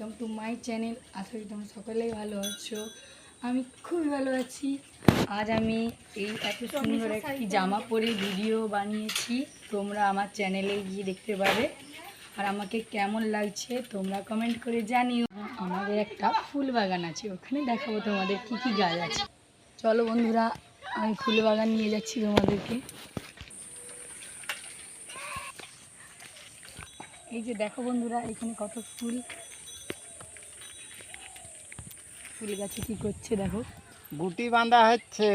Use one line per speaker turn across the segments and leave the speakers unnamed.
Welcome to my channel. আশা করি তোমরা সকলেই ভালো আছো। আমি খুবই ভালো আছি। আজ আমি এই এত সুন্দর একটি জামা পরে ভিডিও বানিয়েছি। তোমরা আমার চ্যানেলে গিয়ে দেখতে পাবে। আর আমাকে কেমন লাগছে তোমরা কমেন্ট করে জানিও। আমাদের একটা ফুল বাগান আছে। ওখানে দেখাবো তোমাদের কি কি গাছ আছে। চলো বন্ধুরা আমি ফুল বাগান নিয়ে যাচ্ছি তোমাদেরকে। এই যে দেখো বন্ধুরা এখানে কত ফুল। ফুল গাছে কি করছে দেখো?
গুটি বাঁধা হচ্ছে।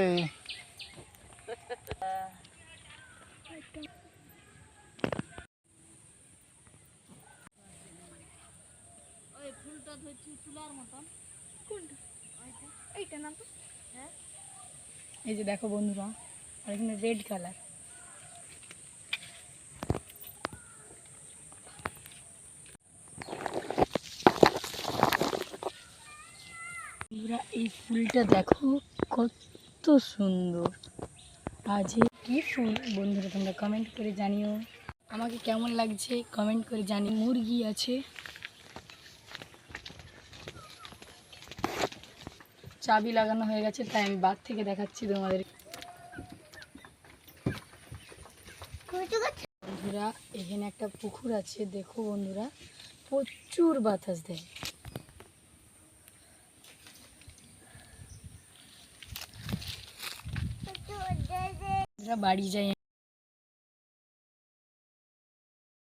এই যে দেখো বন্ধুরা আর এখানে রেড কালার বন্ধুরা, এই ফুলটা দেখো কত সুন্দর। আজ কি ফুল? বন্ধুরা, তোমরা কমেন্ট করে জানিও। আমাকে কেমন লাগছে কমেন্ট করে জানি মুরগি আছে। চাবি লাগানো হয়ে গেছে, তাই আমি বাদ থেকে দেখাচ্ছি তোমাদের। বন্ধুরা, এখানে একটা পুকুর আছে, দেখো বন্ধুরা, প্রচুর বাতাস দেয়। বাড়ি যাই